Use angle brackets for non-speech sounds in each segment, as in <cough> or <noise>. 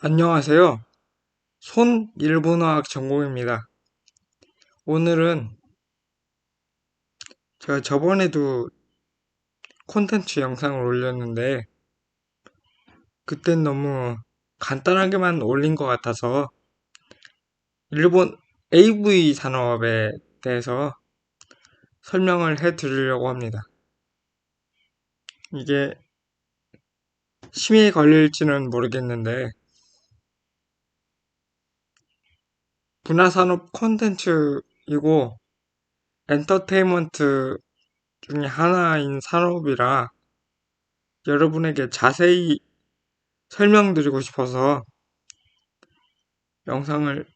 안녕하세요. 손 일본어학 전공입니다. 오늘은 제가 저번에도 콘텐츠 영상을 올렸는데 그땐 너무 간단하게만 올린 것 같아서 일본 AV 산업에 대해서 설명을 해 드리려고 합니다. 이게 심의에 걸릴지는 모르겠는데 문화산업 콘텐츠이고 엔터테인먼트 중에 하나인 산업이라 여러분에게 자세히 설명드리고 싶어서 영상을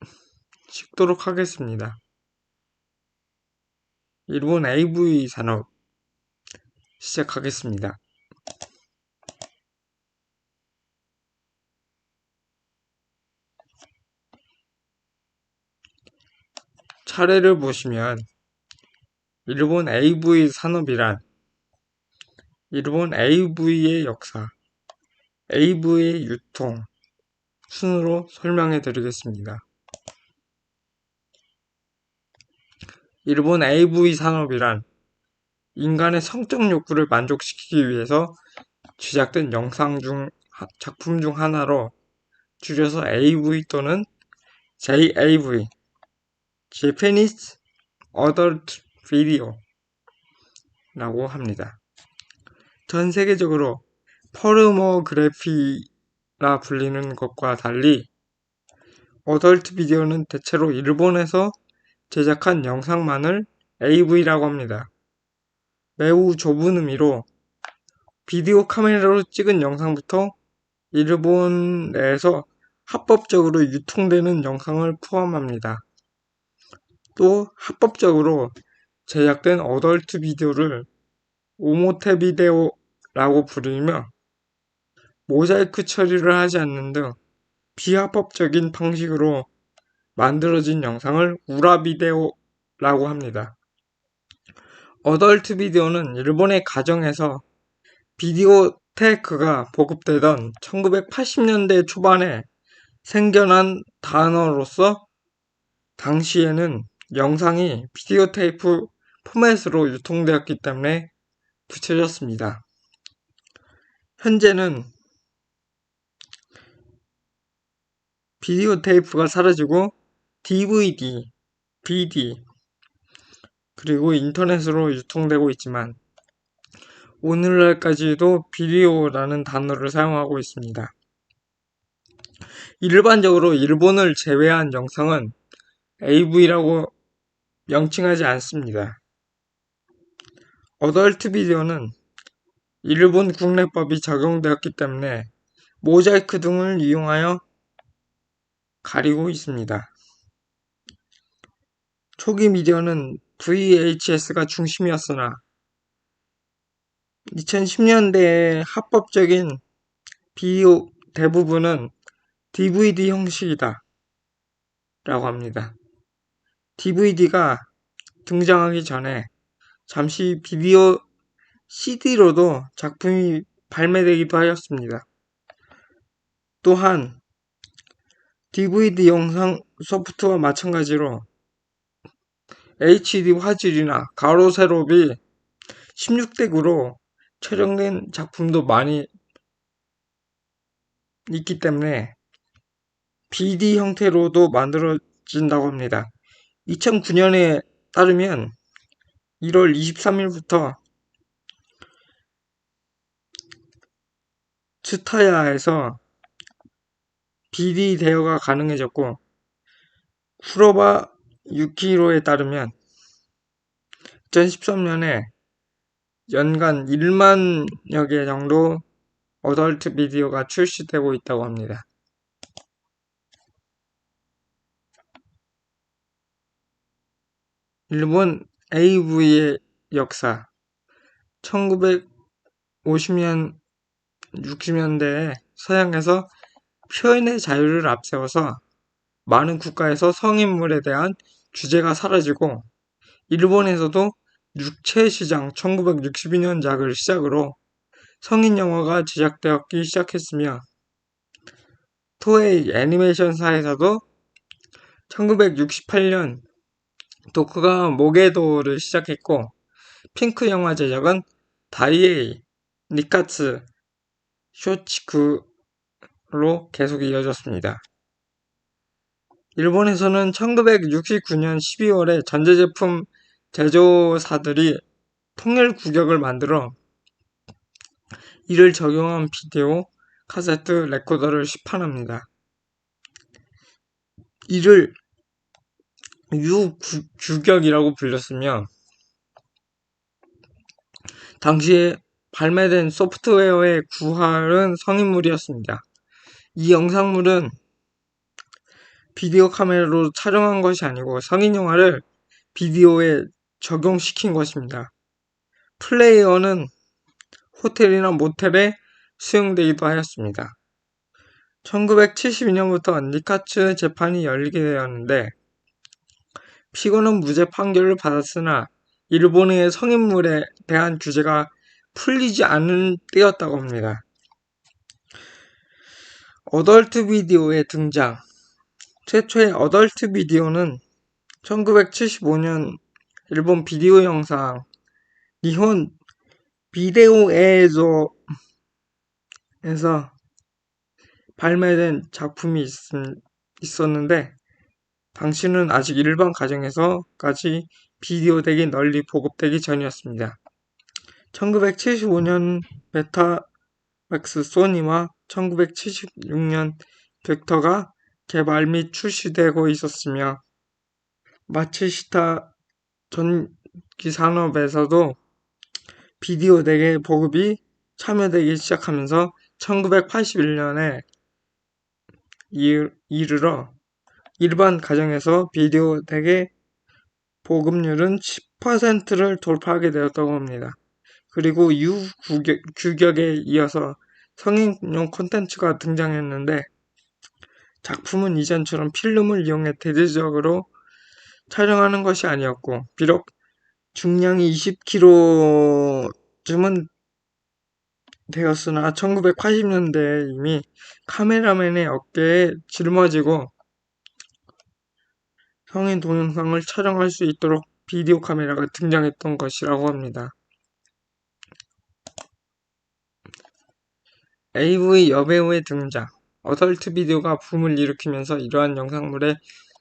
<laughs> 찍도록 하겠습니다. 일본 AV 산업 시작하겠습니다. 차례를 보시면 일본 AV 산업이란 일본 AV의 역사, AV의 유통 순으로 설명해 드리겠습니다. 일본 AV 산업이란 인간의 성적 욕구를 만족시키기 위해서 제작된 영상 중 작품 중 하나로 줄여서 AV 또는 JAV Japanese Adult Video 라고 합니다. 전 세계적으로 포르모그래피라 불리는 것과 달리 어덜트 비디오는 대체로 일본에서 제작한 영상만을 AV라고 합니다. 매우 좁은 의미로 비디오 카메라로 찍은 영상부터 일본 내에서 합법적으로 유통되는 영상을 포함합니다. 또 합법적으로 제작된 어덜트 비디오를 오모테 비데오라고 부르며 모자이크 처리를 하지 않는 등 비합법적인 방식으로 만들어진 영상을 우라 비데오라고 합니다. 어덜트 비디오는 일본의 가정에서 비디오 테크가 보급되던 1980년대 초반에 생겨난 단어로서 당시에는 영상이 비디오 테이프 포맷으로 유통되었기 때문에 붙여졌습니다. 현재는 비디오 테이프가 사라지고 DVD, BD, 그리고 인터넷으로 유통되고 있지만 오늘날까지도 비디오라는 단어를 사용하고 있습니다. 일반적으로 일본을 제외한 영상은 AV라고 명칭하지 않습니다. 어덜트 비디오는 일본 국내법이 적용되었기 때문에 모자이크 등을 이용하여 가리고 있습니다. 초기 미디어는 VHS가 중심이었으나 2010년대의 합법적인 비디오 대부분은 DVD 형식이다 라고 합니다. DVD가 등장하기 전에 잠시 비디오 CD로도 작품이 발매되기도 하였습니다. 또한 DVD 영상 소프트와 마찬가지로 HD 화질이나 가로 세로비 16대 9로 촬영된 작품도 많이 있기 때문에 BD 형태로도 만들어진다고 합니다. 2009년에 따르면 1월 23일부터 츠타야에서 BD 대여가 가능해졌고 쿠로바 유키로에 따르면 2013년에 연간 1만여 개 정도 어덜트 비디오가 출시되고 있다고 합니다. 일본 AV의 역사. 1950년 60년대에 서양에서 표현의 자유를 앞세워서 많은 국가에서 성인물에 대한 규제가 사라지고 일본에서도 육체 시장 1962년작을 시작으로 성인 영화가 제작되었기 시작했으며 토의 애니메이션사에서도 1968년 도크가 모게도를 시작했고 핑크 영화 제작은 다이에이, 니카츠, 쇼치쿠로 계속 이어졌습니다. 일본에서는 1969년 12월에 전자제품 제조사들이 통일 구격을 만들어 이를 적용한 비디오 카세트 레코더를 시판합니다. 이를 유규격이라고 불렸으며 당시에 발매된 소프트웨어의 구할은 성인물이었습니다. 이 영상물은 비디오 카메라로 촬영한 것이 아니고 성인 영화를 비디오에 적용시킨 것입니다. 플레이어는 호텔이나 모텔에 수용되기도 하였습니다. 1972년부터 니카츠 재판이 열리게 되었는데 피고는 무죄 판결을 받았으나 일본의 성인물에 대한 규제가 풀리지 않은 때였다고 합니다. 어덜트 비디오의 등장 최초의 어덜트 비디오는 1975년 일본 비디오 영상 니혼 비데오에조에서 발매된 작품이 있, 었는데 당시는 아직 일반 가정에서까지 비디오 덱이 널리 보급되기 전이었습니다. 1975년 베타맥스 소니와 1976년 벡터가 개발 및 출시되고 있었으며 마츠시타 전기 산업에서도 비디오 덱의 보급이 참여되기 시작하면서 1981년에 이르러 일반 가정에서 비디오 덱의 보급률은 10%를 돌파하게 되었다고 합니다. 그리고 유규격에 이어서 성인용 콘텐츠가 등장했는데 작품은 이전처럼 필름을 이용해 대대적으로 촬영하는 것이 아니었고 비록 중량이 20kg쯤은 되었으나 1980년대에 이미 카메라맨의 어깨에 짊어지고 성인 동영상을 촬영할 수 있도록 비디오 카메라가 등장했던 것이라고 합니다. AV 여배우의 등장 어덜트 비디오가 붐을 일으키면서 이러한 영상물에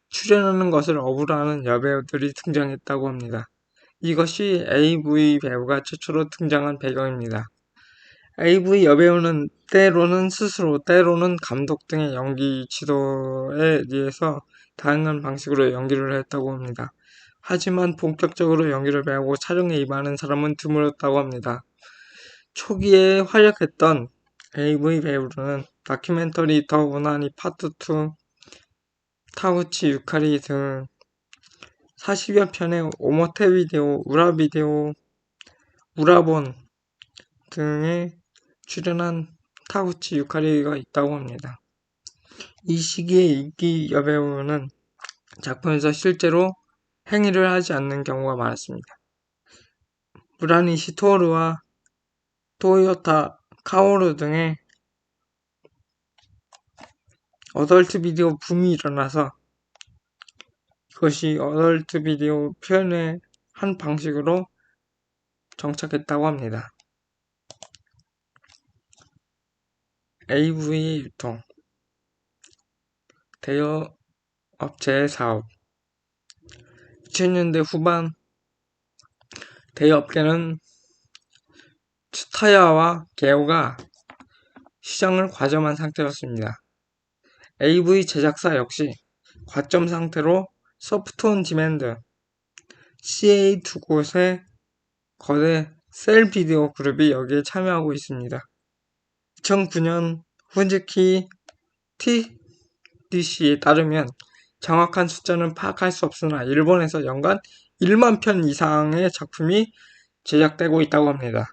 출연하는 것을 어부라는 여배우들이 등장했다고 합니다. 이것이 AV 배우가 최초로 등장한 배경입니다. AV 여배우는 때로는 스스로, 때로는 감독 등의 연기 지도에 의해서 다양한 방식으로 연기를 했다고 합니다. 하지만 본격적으로 연기를 배우고 촬영에 임하는 사람은 드물었다고 합니다. 초기에 활약했던 AV 배우로는 다큐멘터리 더 우나니 파트 2, 타구치 유카리 등 40여 편의 오모테 비디오, 우라 비디오, 우라본 등에 출연한 타구치 유카리가 있다고 합니다. 이 시기에 인기 여배우는 작품에서 실제로 행위를 하지 않는 경우가 많았습니다. 무라니 시 토르와 토요타 카오루 등의 어덜트 비디오 붐이 일어나서 이것이 어덜트 비디오 표현의 한 방식으로 정착했다고 합니다. AV 유통 대여 업체의 사업 2000년대 후반 대여업계는 스타야와 게오가 시장을 과점한 상태였습니다. AV 제작사 역시 과점 상태로 소프트온 디맨드, CA 두 곳의 거대 셀 비디오 그룹이 여기에 참여하고 있습니다. 2009년 훈즈키 T DC에 따르면 정확한 숫자는 파악할 수 없으나 일본에서 연간 1만 편 이상의 작품이 제작되고 있다고 합니다.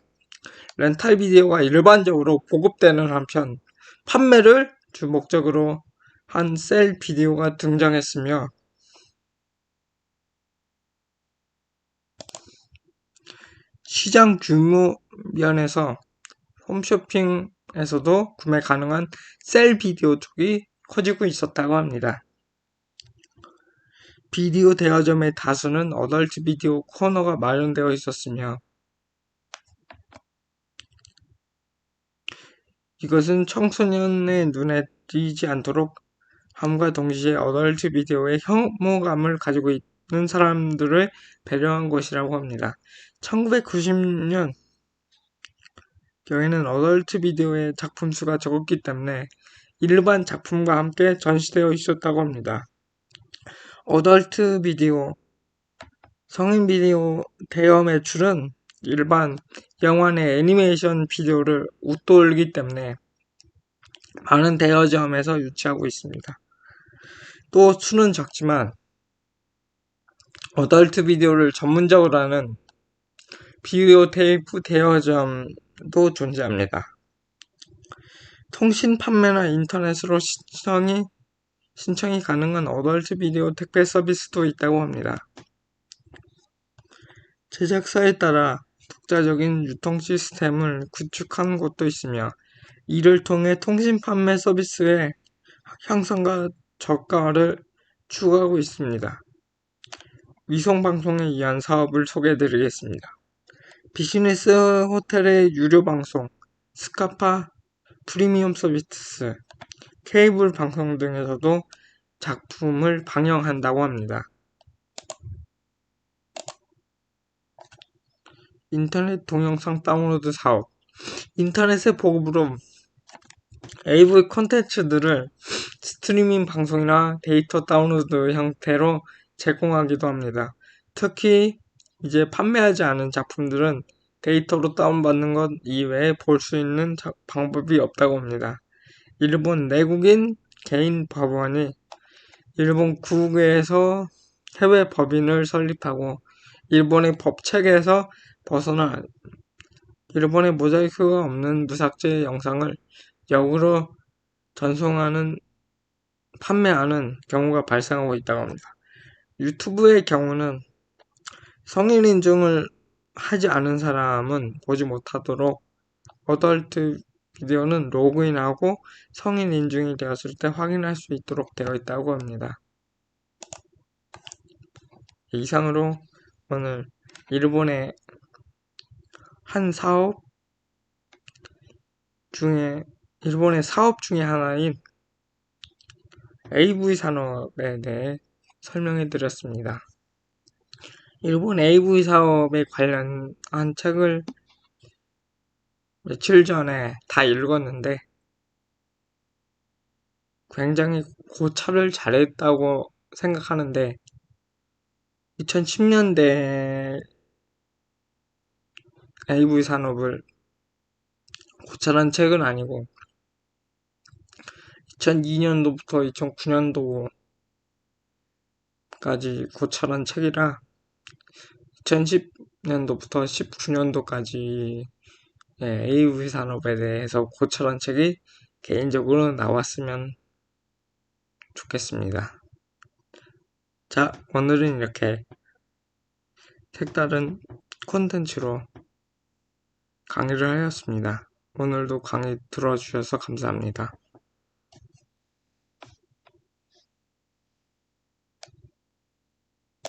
렌탈 비디오가 일반적으로 보급되는 한편 판매를 주 목적으로 한 셀 비디오가 등장했으며 시장 규모 면에서 홈쇼핑에서도 구매 가능한 셀 비디오 쪽이 커지고 있었다고 합니다. 비디오 대여점의 다수는 어덜트 비디오 코너가 마련되어 있었으며 이것은 청소년의 눈에 띄지 않도록 함과 동시에 어덜트 비디오에 혐오감을 가지고 있는 사람들을 배려한 것이라고 합니다. 1990년 경에는 어덜트 비디오의 작품 수가 적었기 때문에 일반 작품과 함께 전시되어 있었다고 합니다. 어덜트 비디오, 성인 비디오 대여 매출은 일반 영화의 애니메이션 비디오를 웃돌기 때문에 많은 대여점에서 유치하고 있습니다. 또 수는 적지만 어덜트 비디오를 전문적으로 하는 비디오 테이프 대여점도 존재합니다. 통신 판매나 인터넷으로 신청이 신청이 가능한 어덜트 비디오 택배 서비스도 있다고 합니다. 제작사에 따라 독자적인 유통 시스템을 구축한 곳도 있으며 이를 통해 통신 판매 서비스의 향상과 저가를 추구하고 있습니다. 위성방송에 의한 사업을 소개해드리겠습니다. 비즈니스 호텔의 유료 방송, 스카파 프리미엄 서비스, 케이블 방송 등에서도 작품을 방영한다고 합니다. 인터넷 동영상 다운로드 사업 인터넷의 보급으로 AV 콘텐츠들을 스트리밍 방송이나 데이터 다운로드 형태로 제공하기도 합니다. 특히 이제 판매하지 않은 작품들은 데이터로 다운받는 것 이외에 볼 수 있는 방법이 없다고 합니다. 일본 내국인 개인 법원이 일본 국외에서 해외 법인을 설립하고 일본의 법 체계에서 벗어나 일본의 모자이크가 없는 무삭제 영상을 역으로 전송하는 판매하는 경우가 발생하고 있다고 합니다. 유튜브의 경우는 성인 인증을 하지 않은 사람은 보지 못하도록 어덜트 비디오는 로그인하고 성인 인증이 되었을 때 확인할 수 있도록 되어 있다고 합니다. 이상으로 오늘 일본의 한 사업 중에 일본의 사업 중의 하나인 AV 산업에 대해 설명해 드렸습니다. 일본 AV 사업에 관련한 책을 며칠 전에 다 읽었는데 굉장히 고찰을 잘했다고 생각하는데 2010년대 AV 산업을 고찰한 책은 아니고 2002년도부터 2009년도까지 고찰한 책이라 2010년도부터 19년도까지 AV 산업에 대해서 고찰한 책이 개인적으로 나왔으면 좋겠습니다. 자, 오늘은 이렇게 색다른 콘텐츠로 강의를 하였습니다. 오늘도 강의 들어주셔서 감사합니다.